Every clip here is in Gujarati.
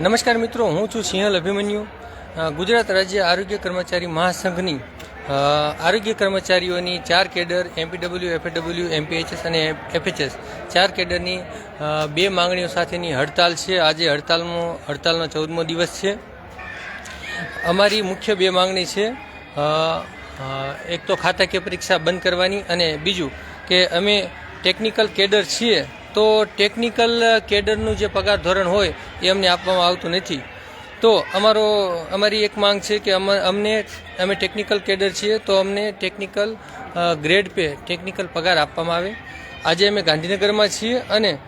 નમસ્કાર મિત્રો, હું છું સિંહલ અભિમન્યુ. ગુજરાત રાજ્ય આરોગ્ય કર્મચારી મહાસંઘની આરોગ્ય કર્મચારીઓની ચાર કેડર એમપીડબલ્યુ એફએડબલ્યુ એમપીએચએસ અને એફએચએસ ચાર કેડરની બે માંગણીઓ સાથેની હડતાલ છે. આજે હડતાલનો હડતાલનો ચૌદમો દિવસ છે. અમારી મુખ્ય બે માંગણી છે. એક તો ખાતાકીય પરીક્ષા બંધ કરવાની અને બીજું કે અમે ટેકનિકલ કેડર છીએ તો ટેકનિકલ કેડરનું જે પગાર ધોરણ હોય, એ અમને આપવામાં આવતું નથી. તો અમારો, અમારી એક માંગ છે કે અમ- અમને, અમે ટેકનિકલ કેડર છીએ, તો અમને ટેકનિકલ ગ્રેડ પે ટેકનિકલ પગાર આપવામાં આવે. આજે અમે ગાંધીનગરમાં છીએ અને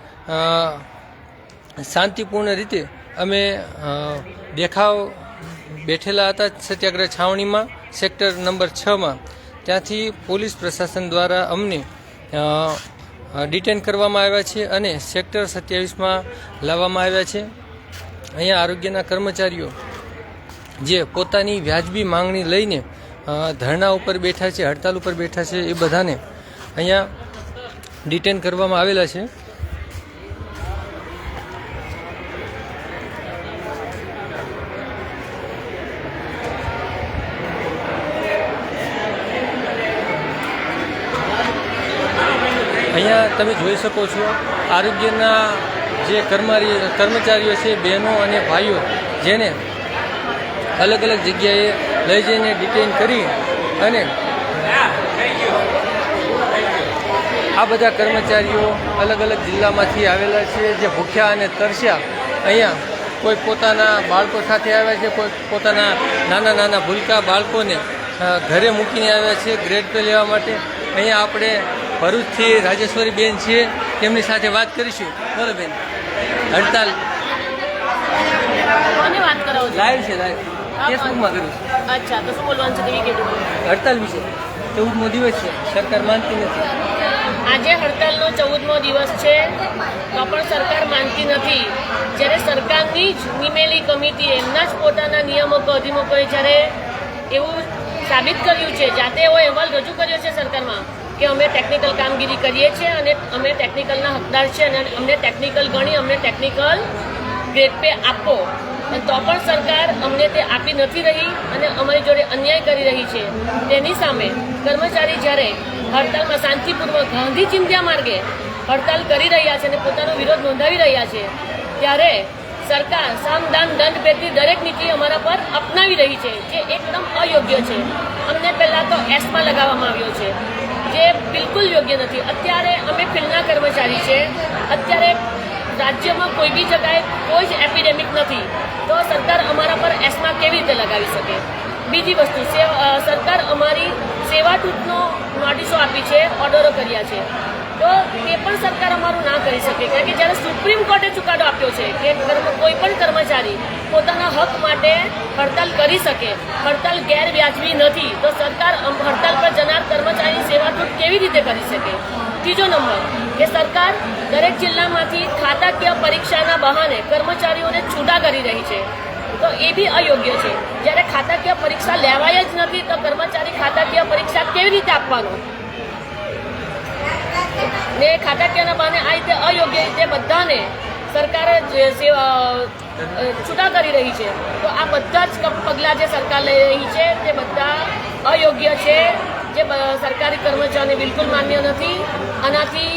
શાંતિપૂર્ણ રીતે અમે દેખાવ બેઠેલા હતા સત્યાગ્રહ છાવણીમાં સેક્ટર નંબર છમાં ત્યાંથી પોલીસ પ્રશાસન દ્વારા અમને ડિટેન કરવામાં આવ્યા છે અને સેક્ટર સત્યાવીસમાં લાવવામાં આવ્યા છે. અહીંયા આરોગ્યના કર્મચારીઓ જે પોતાની વ્યાજબી માંગણી લઈને ધરણા ઉપર બેઠા છે, હડતાલ ઉપર બેઠા છે એ બધાને અહીંયા ડિટેન કરવામાં આવેલા છે અહીંયા તમે જોઈ શકો છો. આરોગ્યના જે કર્મચારી કર્મચારીઓ છે, બહેનો અને ભાઈઓ, જેને અલગ અલગ જગ્યાએ લઈ જઈને ડિટેન કરી અને આ બધા કર્મચારીઓ અલગ અલગ જિલ્લામાંથી આવેલા છે, જે ભૂખ્યા અને તરસ્યા. અહીંયા કોઈ પોતાના બાળકો સાથે આવ્યા છે, કોઈ પોતાના નાના નાના ભૂલકા બાળકોને ઘરે મૂકીને આવ્યા છે ગ્રેડ પે લેવા માટે. અહીંયા આપણે ભરૂચથી રાજેશ્વરી બેન છે તેમની સાથે વાત કરીશું. બોલો બેન. હડતાલ. લાઈવ છે લાઈવ. ફેસબુકમાં કર્યું છે. અચ્છા તો શું બોલવાનું છે? હડતાલ વિશે. ચૌદમો દિવસ છે. સરકાર માનતી નથી. આજે હડતાલનો ચૌદમો દિવસ છે તો પણ સરકાર માનતી નથી. જ્યારે સરકારની જ નિમેલી કમિટી એમના જ પોતાના નિયામકો અધિમકોએ જ્યારે એવું સાબિત કર્યું છે જાતે એવો અહેવાલ રજૂ કર્યો છે સરકારમાં? કે અમે ટેકનિકલ કામગીરી કરીએ છીએ અને અમે ટેકનિકલના હકદાર છે અને અમને ટેકનિકલ ગણી, અમને ટેકનિકલ ગ્રેડ પે આપો. તો પણ સરકાર અમને તે આપી નથી રહી અને અમારી જોડે અન્યાય કરી રહી છે. તેની સામે કર્મચારી જ્યારે હડતાલમાં શાંતિપૂર્વક ગાંધી ચિંધ્યા માર્ગે હડતાલ કરી રહ્યા છે અને પોતાનો વિરોધ નોંધાવી રહ્યા છે, ત્યારે સરકાર સામદાન દંડ ભેદની દરેક નીતિ અમારા પર અપનાવી રહી છે, જે એકદમ અયોગ્ય છે. અમને પહેલાં તો એસમાં લગાવવામાં આવ્યો છે. જે બિલકુલ યોગ્ય નથી. અત્યારે અમે ફિલ્ડના કર્મચારી છે અત્યારે રાજ્યમાં કોઈ બી જગાએ કોઈ જ એપિડેમિક નથી. તો સરકાર અમારા પર એસમા કેવી રીતે લગાવી શકે? બીજી વસ્તુ સરકાર અમારી સેવા ટૂંકનો નોટિસો આપી છે, ઓર્ડરો કર્યા છે. તો તે પણ સરકાર અમારું ના કરી શકે. કારણ કે જ્યારે સુપ્રીમ કોર્ટે ચુકાદો આપ્યો છે કે કોઈ પણ કર્મચારી પોતાના હક માટે હડતાલ કરી શકે, હડતાલ ગેરવ્યાજબી નથી, તો સરકાર હડતાલ પર જનાર કર્મચારીની સેવા તૂટ કેવી રીતે કરી શકે? ત્રીજો નંબર, કે સરકાર દરેક જિલ્લામાંથી ખાતાકીય પરીક્ષાના બહાને કર્મચારીઓને છૂટા કરી રહી છે. તો એ બી અયોગ્ય છે. જ્યારે ખાતાકીય પરીક્ષા લેવાય જ નથી, તો કર્મચારી ખાતાકીય પરીક્ષા કેવી રીતે આપવાનો? ને ખાતાકીયના બહાને આ રીતે અયોગ્ય રીતે બધાને સરકારે છૂટા કરી રહી છે. તો આ બધા જ પગલાં જે સરકાર લઈ રહી છે, તે બધા અયોગ્ય છે, જે સરકારી કર્મચારીઓને બિલકુલ માન્ય નથી. આનાથી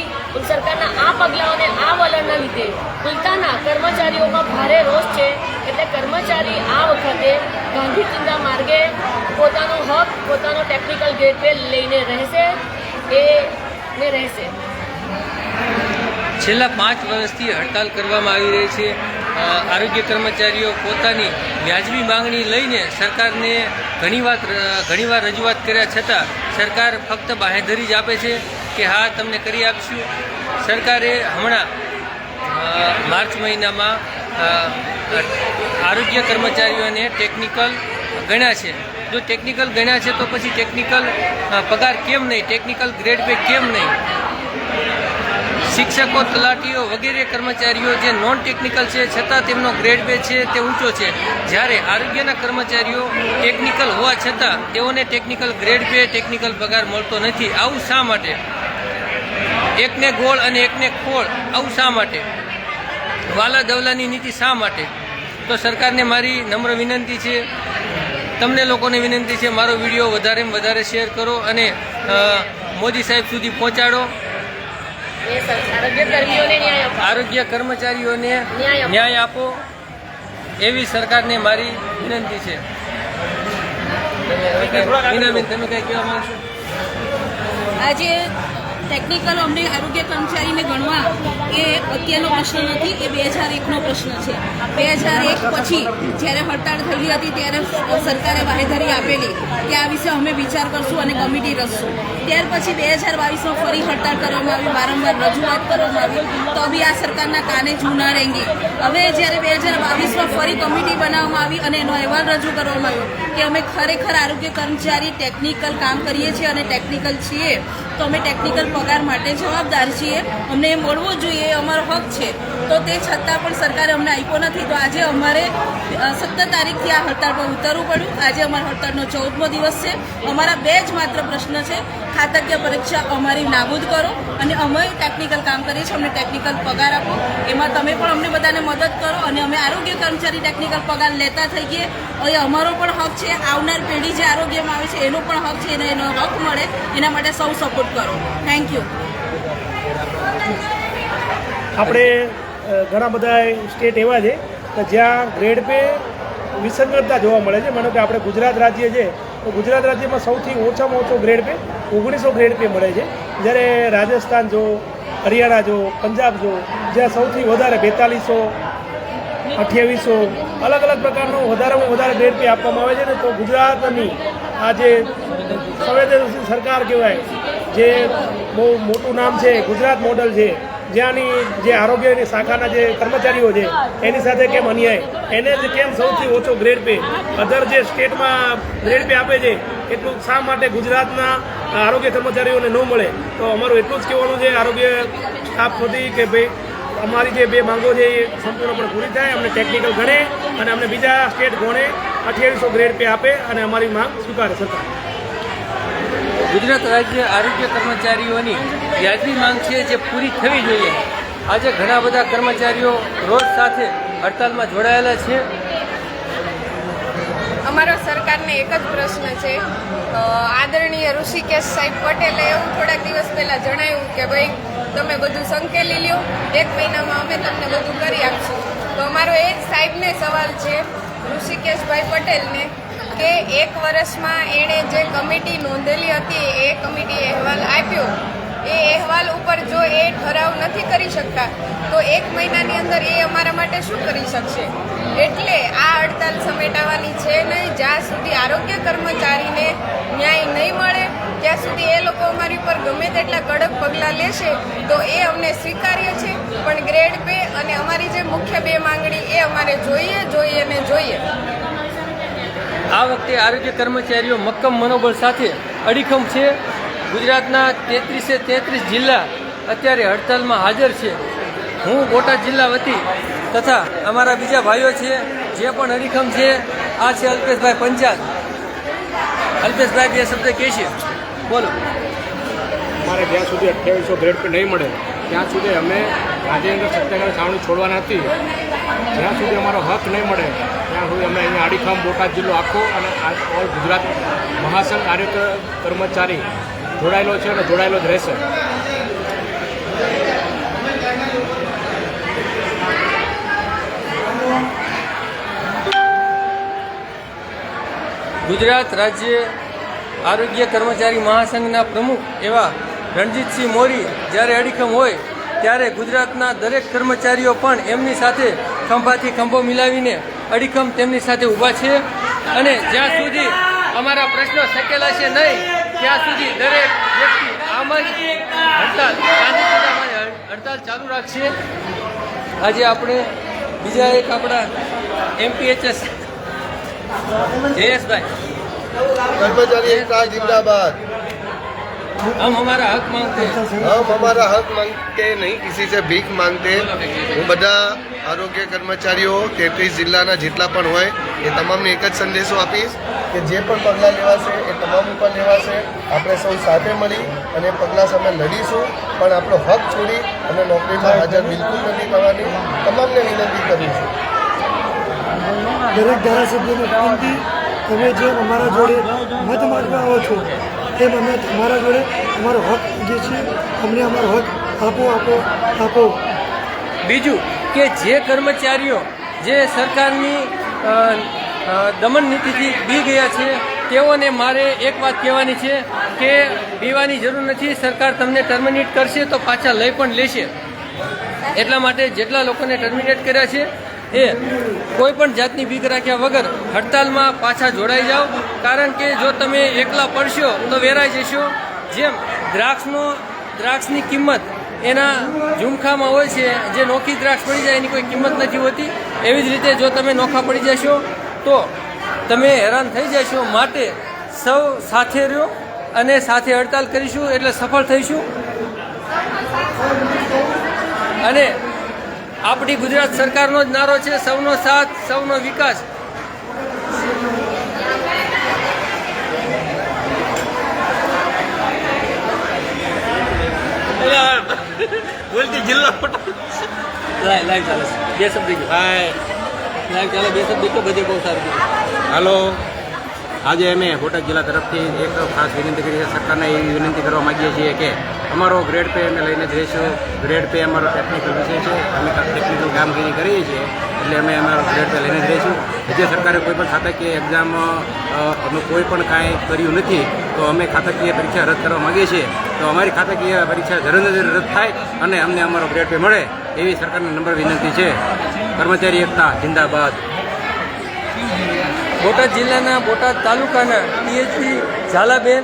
સરકારના આ પગલાઓને આ વલણના લીધે ઉલટાના કર્મચારીઓમાં ભારે રોષ છે. એટલે કર્મચારી આ વખતે ગાંધી ચિંતા માર્ગે પોતાનો હક, પોતાનો ટેકનિકલ ગેટવે લઈને રહેશે, એ ને રહેશે. છેલ્લા પાંચ વર્ષથી હડતાલ કરવામાં આવી રહી છે. આરોગ્ય કર્મચારીઓ પોતાની વ્યાજબી માંગણી લઈને સરકારને ઘણીવાર ઘણીવાર રજૂઆત કર્યા છતાં સરકાર ફક્ત બાહેધરી જ આપે છે કે હા, તમને કરી આપશું. સરકારે હમણાં માર્ચ મહિનામાં આરોગ્ય કર્મચારીઓને ટેકનિકલ ગણ્યા છે. જો ટેકનિકલ ગણ્યા છે તો પછી ટેકનિકલ પગાર કેમ નહીં? ટેકનિકલ ગ્રેડ પે કેમ નહીં? શિક્ષકો, તલાટીઓ વગેરે કર્મચારીઓ જે નોન ટેકનિકલ છે, છતાં તેમનો ગ્રેડ બે છે, તે ઊંચો છે. જ્યારે આરોગ્યના કર્મચારીઓ ટેકનિકલ હોવા છતાં તેઓને ટેકનિકલ ગ્રેડ બે ટેકનિકલ પગાર મળતો નથી. આવું શા માટે? એકને ગોળ અને એકને ખોળ, આવું શા માટે? વાલા દવલાની નીતિ શા માટે? તો સરકારને મારી નમ્ર વિનંતી છે. તમને લોકોને વિનંતી છે, મારો વીડિયો વધારેમાં વધારે શેર કરો અને મોદી સાહેબ સુધી પહોંચાડો. આરોગ્ય કર્મચારીઓને ન્યાય આપો. ન્યાય આપો. એવી સરકારને મારી વિનંતી છે. મીનાબેન તમે કઈ કહેવા માંગશો? આજે ટેકનિકલ અમને આરોગ્ય કર્મચારીને ગણવા એ અત્યારનો પ્રશ્ન નથી, એ બે હજાર એકનો પ્રશ્ન છે. બે હજાર એક પછી જ્યારે હડતાળ થયેલી હતી ત્યારે સરકારે બાહેધરી આપેલી કે આ વિશે અમે વિચાર કરશું અને કમિટી રચશું. ત્યાર પછી બે હજાર બાવીસમાં ફરી હડતાળ કરવામાં આવી, વારંવાર રજૂઆત કરવામાં આવી, તો બી આ સરકારના કાને જૂના રેંગી. હવે જ્યારે બે હજાર બાવીસમાં ફરી કમિટી બનાવવામાં આવી અને એનો અહેવાલ રજૂ કરવામાં આવ્યો કે અમે ખરેખર આરોગ્ય કર્મચારી ટેકનિકલ કામ કરીએ છીએ અને ટેકનિકલ છીએ, તો અમે ટેકનિકલ પગાર માટે જવાબદાર છીએ. અમને એ મળવું જોઈએ, અમારો હક છે. તો તે છતાં પણ સરકારે અમને આપ્યો નથી. તો આજે અમારે સત્તર તારીખથી આ હડતાળ પર ઉતરવું પડ્યું. આજે અમારા હડતાળનો ચૌદમો દિવસ છે. અમારા બે જ માત્ર પ્રશ્ન છે. ખાતકીય પરીક્ષા અમારી નાબૂદ કરો અને અમે ટેકનિકલ કામ કરીએ છીએ. અમને ટેકનિકલ પગાર આપો. એમાં તમે પણ અમને બધાને મદદ કરો અને અમે આરોગ્ય કર્મચારી ટેકનિકલ પગાર લેતા થઈ ગઈએ. એ અમારો પણ હક છે. આવનાર પેઢી જે આરોગ્યમાં આવે છે, એનો પણ હક છે. એને એનો હક મળે. એના માટે સૌ સપોર્ટ કરો. થેન્ક યુ આપણે ઘણા બધા સ્ટેટ એવા છે કે જ્યાં ગ્રેડ પે વિસંગતતા જોવા મળે છે. માનો કે આપણે ગુજરાત રાજ્ય છે, તો ગુજરાત રાજ્યમાં સૌથી ઓછામાં ઓછો ગ્રેડ પે ઓગણીસો ગ્રેડ પે મળે છે. જ્યારે રાજસ્થાન જો, હરિયાણા જો, પંજાબ જો, જ્યાં સૌથી વધારે બેતાલીસો, અઠ્યાવીસો, અલગ અલગ પ્રકારનો વધારેમાં વધારે ગ્રેડ પે આપવામાં આવે છે ને, તો ગુજરાતની આ જે સંવેદનશીલ સરકાર કહેવાય જે બહુ મોટું નામ છે, ગુજરાત મોડલ છે, જ્યાંની જે આરોગ્યની શાખાના જે કર્મચારીઓ છે, એની સાથે કેમ અન્યાય? એને જ કેમ સૌથી ઓછો ગ્રેડ પે અધર જે સ્ટેટમાં ગ્રેડ પે આપે છે, એટલું શા માટે ગુજરાતના આરોગ્ય કર્મચારીઓને ન મળે? તો અમારું એટલું જ કહેવાનું છે, આરોગ્ય સ્ટાફ વતી કે ભાઈ, અમારી જે બે માંગો છે, એ સંપૂર્ણપણે પૂરી થાય, અમને ટેકનિકલ ગણે અને અમને બીજા સ્ટેટ ગણે, અઠ્યાવીસો ગ્રેડ પે આપે અને અમારી માંગ સ્વીકારે સરકાર. ગુજરાત રાજ્ય આરોગ્ય કર્મચારીઓની વ્યાજબી માંગ છે જે પૂરી થવી જોઈએ. આજે ઘણા બધા કર્મચારીઓ રોજ સાથે હડતાલમાં જોડાયેલા છે. અમારો સરકારને એક જ પ્રશ્ન છે. આદરણીય ઋષિકેશ સાહેબ પટેલે એવું થોડાક દિવસ પહેલા જણાવ્યું કે ભાઈ, તમે બધું સંકેલી લ્યો, એક મહિનામાં અમે તમને બધું કરી આપશું. તો અમારો એ જ સાહેબને સવાલ છે, ઋષિકેશભાઈ પટેલને કે એક વર્ષમાં એણે જે કમિટી નોંધેલી હતી, એ કમિટી અહેવાલ આપ્યો. એ અહેવાલ ઉપર જો એ ઠરાવ નથી કરી શકતા, તો એક મહિનાની અંદર એ અમારા માટે શું કરી શકશે? એટલે આ હડતાલ સમેટાવાની છે નહીં. જ્યાં સુધી આરોગ્ય કર્મચારીને ન્યાય નહીં મળે, ત્યાં સુધી એ લોકો અમારી ઉપર ગમે તેટલા કડક પગલાં લેશે, તો એ અમને સ્વીકાર્ય છે. પણ ગ્રેડ બે અને અમારી જે મુખ્ય બે માંગણી, એ અમારે જોઈએ જોઈએ ને જોઈએ. આ વખતે આરોગ્ય કર્મચારીઓ મક્કમ મનોબળ સાથે અડીખમ છે. ગુજરાતના તેત્રીસે તેત્રીસ જિલ્લા અત્યારે હડતાલમાં હાજર છે. હું બોટાદ જિલ્લા વતી તથા અમારા બીજા ભાઈઓ છે, જે પણ અડીખમ છે, આ છે અલ્પેશભાઈ પંચાલ. અલ્પેશભાઈ, બે શબ્દ કહેશે. બોલો. અમારે જ્યાં સુધી અઠ્યાવીસો ગ્રેડ નહીં મળે ત્યાં સુધી અમે ગાંધીનગર સત્યાગ્રહ છાવણી છોડવા નથી જ્યાં સુધી અમારો હક નહીં મળે, ત્યાં સુધી અમે અહીંયા આડીખામ બોટાદ જિલ્લો આખો અને ઓલ ગુજરાત મહાસંઘ આરોગ્ય કર્મચારી જોડાયેલો છે અને જોડાયેલો જ રહેશે. ગુજરાત રાજ્ય આરોગ્ય કર્મચારી મહાસંઘના પ્રમુખ એવા રણજીતસિંહ મોરી જ્યારે અડીખમ હોય ત્યારે ગુજરાતના દરેક કર્મચારીઓ પણ એમની સાથે ખંભાથી ખંભો મિલાવીને અડીખમ તેમની સાથે ઊભા છે. અને જ્યાં સુધી અમારા પ્રશ્નો શકેલા છે નહીં, ત્યાં સુધી દરેક વ્યક્તિ આમ જ હડતાલ હડતાલ ચાલુ રાખશે. આજે આપણે બીજા એક આપણા એમપીએચએસ જયેશભાઈ. કર્મચારી જિંદાબાદ. हम हमारा हक मांगते हैं। हम हमारा हक मांगते नहीं किसी से भीख मांगते। હું બધા આરોગ્ય કર્મચારીઓ તેત્રીસ જિલ્લાના જેટલા પણ હોય એ તમામને એક જ સંદેશો આપીશ કે જે પણ પગલાં લેવાશે એ તમામ ઉપર લેવાશે. આપણે સૌ સાથે મળી અને પગલાં સામે લડીશું પણ આપણો હક છોડી અને નોકરીમાં હાજર બિલકુલ નથી થવાની. તમામને વિનંતી કરીશું દરેક ધારાસભ્યને વિનંતી તમે જે અમારા જોડે મત માગવા આવો છો તેમ અમે તમારા જોડે અમારો હક જે છે, અમને અમારો હક આપો આપો આપો. બીજું કે જે કર્મચારીઓ જે સરકારની દમન નીતિથી બી ગયા છે, તેઓને મારે એક વાત કહેવાની છે કે બીવાની જરૂર નથી, સરકાર તમને ટર્મિનેટ કરશે તો પાછા લઈ પણ લેશે. એટલા માટે જેટલા લોકોને ટર્મિનેટ કર્યા છે એ કોઈ પણ જાતની બીક રાખ્યા વગર હડતાલમાં પાછા જોડાઈ જાઓ. કારણ કે જો તમે એકલા પડશો તો વેરાઈ જશો. જેમ દ્રાક્ષનો, દ્રાક્ષની કિંમત એના ઝુમખામાં હોય છે, જે નોખી દ્રાક્ષ પડી જાય, એની કોઈ કિંમત નથી હોતી. એવી જ રીતે જો તમે નોખા પડી જશો, તો તમે હેરાન થઈ જશો. માટે સૌ સાથે રહ્યો અને સાથે હડતાલ કરીશું, એટલે સફળ થઈશું. અને આપણી ગુજરાત સરકારનો જ નારો છે સૌનો સાથ સૌનો વિકાસ. બોલતી જિલ્લો લાઈવ ચાલે બે શબ્દ હાય. લાઈવ ચાલે બે શબ્દ તો બધે બહુ સારું. હાલો. આજે અમે બોટાદ જિલ્લા તરફથી એક ખાસ વિનંતી કરી છે સરકારને એવી વિનંતી કરવા માગીએ છીએ કે અમારો ગ્રેડ પે અમે લઈને જઈશું ગ્રેડ પે અમારો ટેકનિકલ વિષય છે. અમે ટેકનિકલ કામગીરી કરીએ છીએ. એટલે અમે અમારો ગ્રેડ પે લઈને જ રહીશું. જે સરકારે કોઈ પણ ખાતાકીય એક્ઝામ અમે કોઈ પણ કાંઈ કર્યું નથી, તો અમે ખાતાકીય પરીક્ષા રદ કરવા માગીએ છીએ. તો અમારી ખાતાકીય પરીક્ષા જરંદ રદ થાય અને અમને અમારો ગ્રેડ પે મળે એવી સરકારને નંબર વિનંતી છે. કર્મચારી એકતા, જિંદાબાદ. બોટાદ જિલ્લાના બોટાદ તાલુકાના ટીએચપી ઝાલાબેન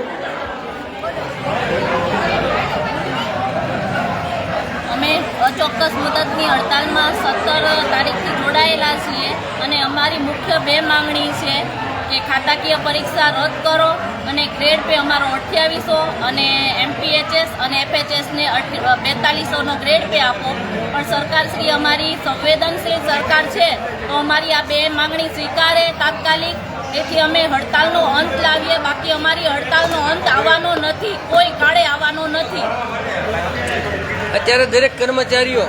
અમે અચોક્કસ મુદતની હડતાલમાં સત્તર તારીખથી જોડાયેલા છીએ અને અમારી મુખ્ય બે માંગણી છે કે ખાતાકીય પરીક્ષા રદ કરો અને ગ્રેડ પે અમારો અઠ્યાવીસો અને એમપીએચએસ અને એફએચએસને બેતાલીસોનો ગ્રેડ પે આપો. પણ સરકારશ્રી અમારી સંવેદનશીલ સરકાર છે, તો અમારી આ બે માંગણી સ્વીકારે તાત્કાલિક. તેથી અમે હડતાલનો અંત લાવીએ. બાકી અમારી હડતાલનો અંત આવવાનો નથી. કોઈ કાળે આવવાનો નથી. અત્યારે દરેક કર્મચારીઓ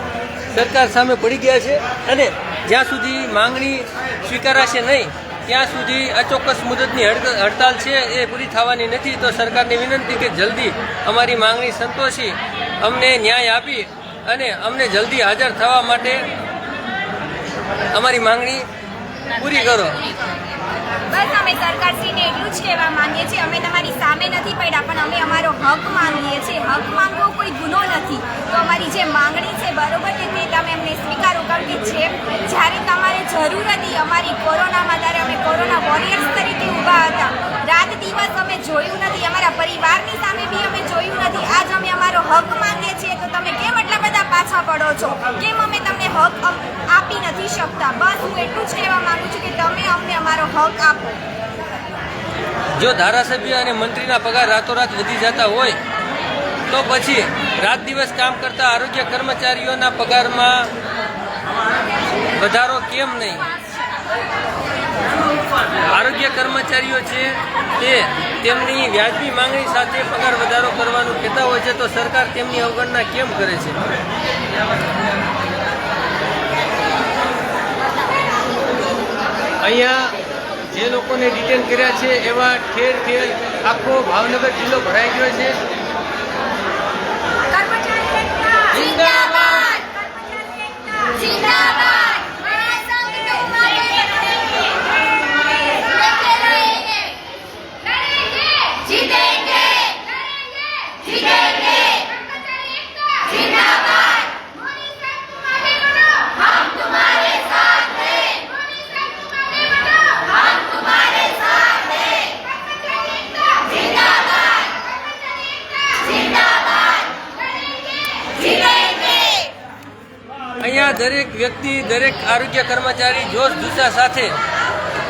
સરકાર સામે પડી ગયા છે અને જ્યાં સુધી માંગણી સ્વીકારાશે નહીં, ત્યાં સુધી અચોક્કસ મુદતની હડત- હડતાલ છે એ પૂરી થવાની નથી. તો સરકારને વિનંતી કે જલ્દી અમારી માંગણી સંતોષી, અમને ન્યાય આપી અને અમને જલ્દી હાજર થવા માટે અમારી માંગણી પૂરી કરો. બસ અમે સરકારશ્રીને એટલું જ કહેવા માંગીએ છીએ, અમે તમારી સામે નથી પડ્યા, પણ અમે અમારો હક માંગીએ છીએ. હક માંગવો કોઈ ગુનો નથી. તો અમારી જે માંગણી છે, બરોબર છે તે તમે અમને સ્વીકારો, કારણ કે જેમ જ્યારે તમારે જરૂર હતી, અમારી કોરોનામાં, ત્યારે અમે કોરોના વોરિયર્સ તરીકે ઊભા હતા. રાત દિવસ અમે જોયું નથી, અમારા પરિવારની સામે બી અમે જોયું નથી. આજ અમે અમારો હક માંગીએ છીએ. તો તમે કેમ એટલા બધા પાછા પડો છો? કેમ અમે તમને હક આપી નથી શકતા? બસ હું એટલું જ કહેવા માંગુ છું કે તમે અમને અમારો હક આપો. જો ધારાસભ્ય અને મંત્રીના પગાર રાતોરાત વધી જતા હોય, તો પછી રાત દિવસ કામ કરતા આરોગ્ય કર્મચારીઓના પગારમાં વધારો કેમ નહીં? આરોગ્ય કર્મચારીઓ છે તે તેમની વ્યાજબી માંગણી સાથે પગાર વધારો કરવાનું કહેતા હોય છે તો સરકાર તેમની અવગણના કેમ કરે છે? અહીંયા જે લોકોને ડિટેન કર્યા છે એવા ઠેર ઠેર આખો ભાવનગર જિલ્લો ભરાઈ ગયો છે. જિંદાબાદ! જિંદાબાદ! આરોગ્ય કર્મચારી જોશ જુસ્સા સાથે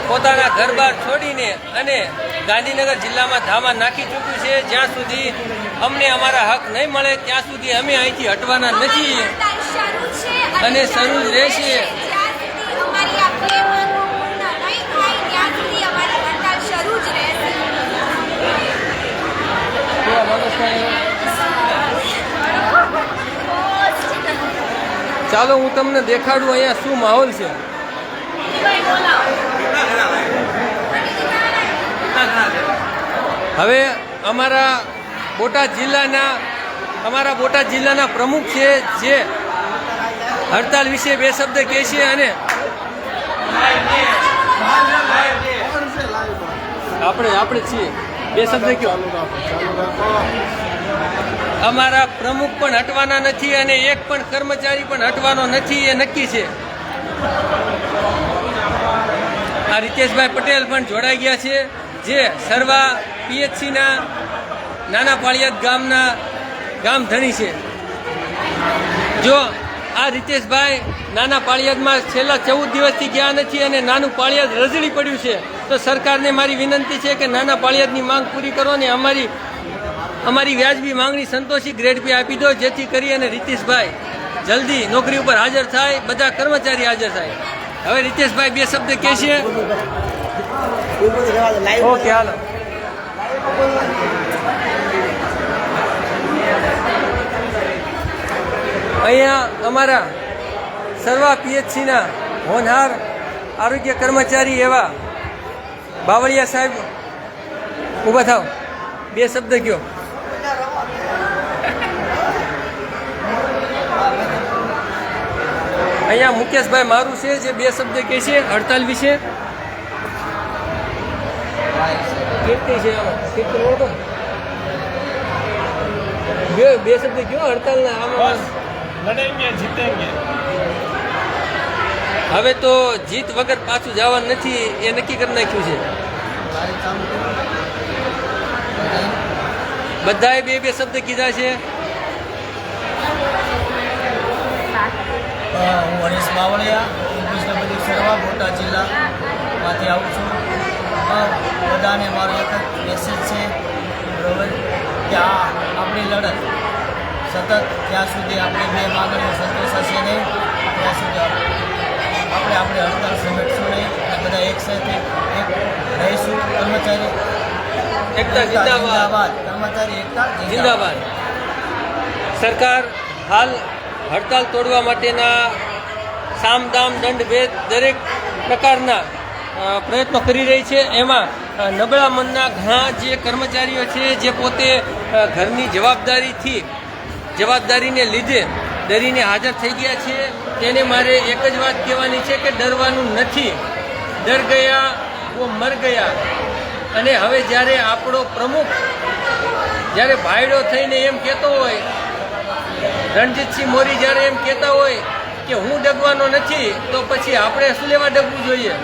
પોતાના ઘરબાર છોડીને અને ગાંધીનગર જિલ્લામાં ધામા નાખી ચૂક્યું છે જ્યાં સુધી અમને અમારા હક નહીં મળે, ત્યાં સુધી અમે અહીંથી હટવાના નથી અને શરૂ રહેશે Thank you. ચાલો, હું તમને દેખાડું અહીંયા શું માહોલ છે. હવે અમારા બોટાદ જિલ્લાના, અમારા બોટાદ જિલ્લાના પ્રમુખ છે, જે હડતાલ વિશે બે શબ્દ કહે છે અને આપણે આપણે છીએ. બે શબ્દ કયો અમારા પ્રમુખ પણ હટવાના નથી અને એક પણ કર્મચારી પણ હટવાનો નથી, એ નક્કી છે. આ રીતેશભાઈ પટેલ પણ જોડાઈ ગયા છે, જે સર્વા પીએચસીના નાના પાળિયાદ ગામના ગામ ધણી છે. જો આ રીતેશભાઈ નાના પાળિયાદમાં છેલ્લા ચૌદ દિવસથી ગયા નથી અને નાનું પાળિયાદ રઝળી પડ્યું છે, તો સરકારને મારી વિનંતી છે કે નાના પાળિયાદની માંગ પૂરી કરો અને અમારી અમારી વ્યાજબી માંગણી સંતોષી ગ્રેડ પી આપી દો, જેથી કરી અને રીતિશભાઈ જલ્દી નોકરી ઉપર હાજર થાય, બધા કર્મચારી હાજર થાય. હવે રીતેશભાઈ બે શબ્દ કહે છે. ઓકે, હાલો. અહીંયા અમારા સર્વા પીએચસીના હોનહાર આરોગ્ય કર્મચારી એવા બાવળિયા સાહેબ ઊભા થાવ બે શબ્દ કયો અહીંયા મુકેશભાઈ મારું છે જે બે શબ્દ કહે છે હડતાલ વિશે કીર્તિ છે કીર્તિ ઓળખો બે બે શબ્દ કયો હડતાલના આમાં હવે તો જીત વગર પાછું જવાનું નથી એ નક્કી કરી નાખ્યું છે. બધાએ બે બે શબ્દ કીધા છે. હું માવળિયા ઇંગ્લિશ બધી સરવા બોટાદ જિલ્લામાંથી આવું છું. બધાને મારો એક જ મેસેજ છે બરોબર કે આ આપણી લડત સતત જ્યાં સુધી આપણી બે માગણીઓ સંતોષાશે નહીં ત્યાં સુધી આપણે આપણે આપણે હડતાલ સમેટશું નહીં અને બધા એક સાથે એક રહીશું. કર્મચારી એકતા જિંદાબાદ. કર્મચારી એકતા જિંદાબાદ. સરકાર હાલ હડતાલ તોડવા માટેના સામદામ દંડ, ભેદ દરેક પ્રકારના પ્રયત્નો કરી રહી છે. એમાં નબળા મનના ઘણા જે કર્મચારીઓ છે, જે પોતે ઘરની જવાબદારીથી, જવાબદારીને લીધે ડરીને હાજર થઈ ગયા છે. તેને મારે એક જ વાત કહેવાની છે કે ડરવાનું નથી. ડર ગયા, વો મર ગયા. અને હવે જ્યારે આપણો પ્રમુખ, જ્યારે ભાયડો થઈને એમ કહેતો હોય, રણજીતસિંહ મોરી જ્યારે એમ કહેતા હોય કે હું ડગવાનો નથી, તો પછી આપણે શું લેવા ડગવું જોઈએ?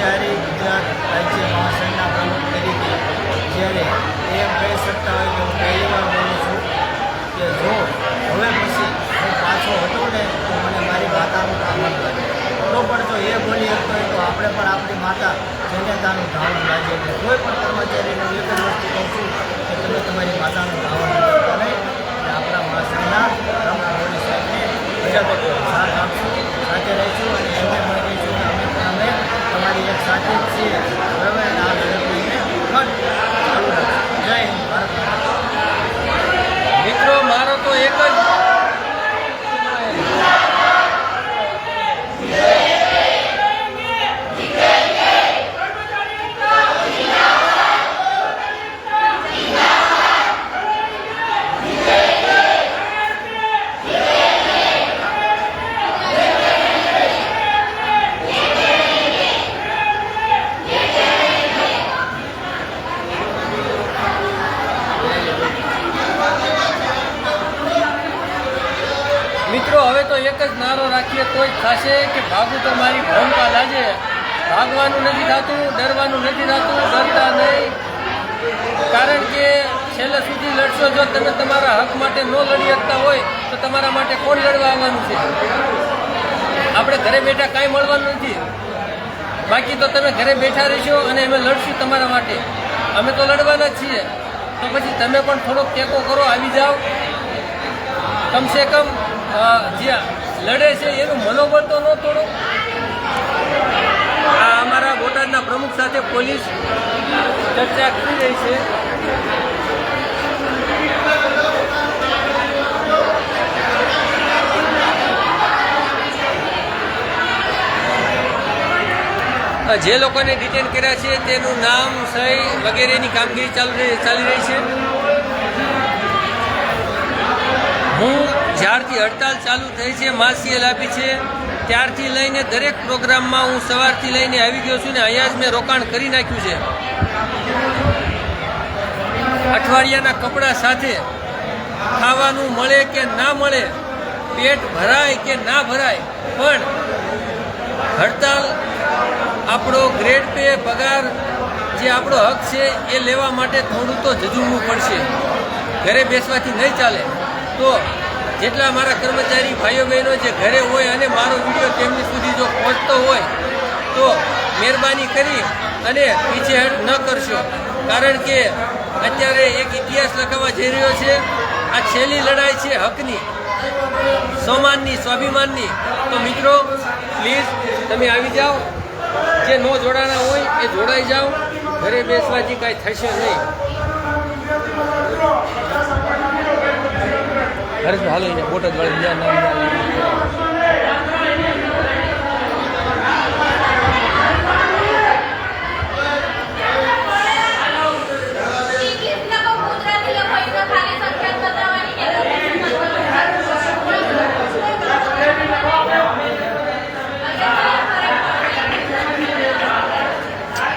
હારી ગુજરાત રાજ્ય મહાસંઘના પ્રમુખ તરીકે જ્યારે એમ કહી શકતા હોય કે હું બોલું છું કે જો હવે પછી હું પાછો હતો ને તો મને મારી માતાનું કામ લાગે તો પણ જો એ બોલી શકતો હોય તો આપણે પણ આપણી માતા જન્યતાનું ધાવણ લાગે કોઈ પણ કર્મચારીને હું એક જ વસ્તુ કહું છું કે તમે તમારી માતાનું ધાવણ કરતા નહીં અને આપણા મહાસંઘના પ્રમુખ મોદી સાહેબને બીજા લોકો સાથ આપશું સાથે રહીશું અને એમને પણ કહીશું કે અમે પણ અમે તમારી એક સાથે જ છીએ બરાબર અને આ લડતને ખંડ ચાલુ રાખશું જય હિન્દ ભારત માતા. મિત્રો મારો તો એક જ મિત્રો હવે તો એક જ નારો રાખીએ તો જ થશે કે ભાગું તો મારી ભૂમિકા લાજે ભાગવાનું નથી થતું, ડરવાનું નથી થતું, ડરતા નહીં. કારણ કે છેલ્લે સુધી લડશો જો તમે તમારા હક માટે ન લડી શકતા હોય, તો તમારા માટે કોણ લડવા આવવાનું છે? આપણે ઘરે બેઠા કાંઈ મળવાનું નથી. બાકી તો તમે ઘરે બેઠા રહેશો અને અમે લડશું તમારા માટે. અમે તો લડવાના જ છીએ. તો પછી તમે પણ થોડોક ટેકો કરો, આવી જાઓ. કમસે કમ જે લડે છે, એનું મનોબળ તો ન તોડો. આ અમારા બોટાદના પ્રમુખ સાથે પોલીસ ચર્ચા કરી રહી છે. જે લોકોને ડિટેન કર્યા છે, તેનું નામ, સહી વગેરેની કામગીરી ચાલી રહી છે. હું જ્યારથી હડતાલ ચાલુ થઈ છે માસીએલ આપી છે, ત્યારથી લઈને દરેક પ્રોગ્રામમાં હું સવારથી લઈને આવી ગયો છું ને અહીંયા જ મેં રોકાણ કરી નાખ્યું છે. અઠવાડિયાના કપડાં સાથે ખાવાનું મળે કે ના મળે, પેટ ભરાય કે ના ભરાય, પણ હડતાલ આપણો ગ્રેડ પે પગાર જે આપણો હક છે એ લેવા માટે થોડું તો જજુમવું પડશે. ઘરે બેસવાથી નહીં ચાલે, તો જેટલા મારા કર્મચારી ભાઈઓ બહેનો જે ઘરે હોય અને મારો વીડિયો તેમની સુધી જો પહોંચતો હોય, તો મહેરબાની કરી અને પીછેહટ ન કરશો. કારણ કે અત્યારે એક ઇતિહાસ લખાવા જઈ રહ્યો છે, આ છેલ્લી લડાઈ છે હકની. સ્વમાનની સ્વાભિમાનની. તો મિત્રો પ્લીઝ તમે આવી જાઓ. જે ન જોડાના હોય એ જોડાઈ જાઓ. ઘરે બેસવાથી કાંઈ થશે નહીં. હરેશભાઈ હાલો અહીંયા બોટ જ બીજા નામ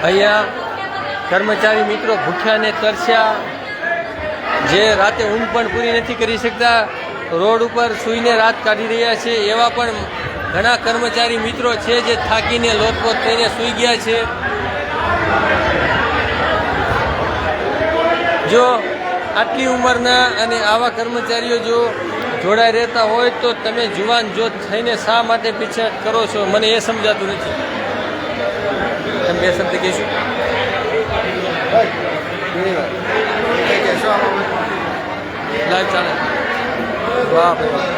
અહીંયા કર્મચારી મિત્રો ભૂખ્યાને તરસ્યા. જે રાતે ઊંઘ પણ પૂરી નથી કરી શકતા, રોડ ઉપર સૂઈને રાત કાઢી રહ્યા છે. એવા પણ ઘણા કર્મચારી મિત્રો છે જે થાકીને લોટપોટ થઈને સૂઈ ગયા છે. જો આટલી ઉંમરના અને આવા કર્મચારીઓ જો જોડાઈ રહેતા હોય તો તમે જુવાન જો થઈને શા માટે પીછાટ કરો છો? મને એ સમજાતું નથી. તમે બે શબ્દ કહીશું? લાઈવ ચાલે વાહ ભાઈ વાહ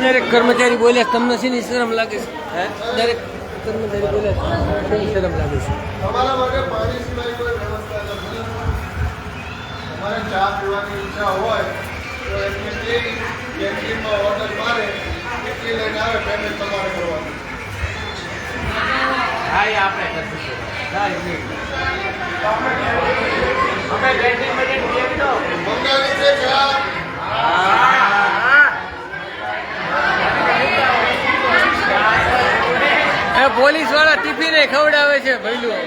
દરેક કર્મચારી બોલ્યા તમને શેની શરમ લાગે છે? હે? દરેક કર્મચારી બોલે શેની શરમ લાગે છે. તમારા માટે પાણી સિવાય કોઈ વ્યવસ્થા નથી. તમારે ચા પીવાની ઈચ્છા હોય તો એમને કેન્ટીનમાં ઓર્ડર મારે કેટલી લઈને આવે પેમેન્ટ તમારે કરવાનું. મંગાવી છે ચા. એ પોલીસવાળા ટિફિને ખવડાવે છે ભૈલું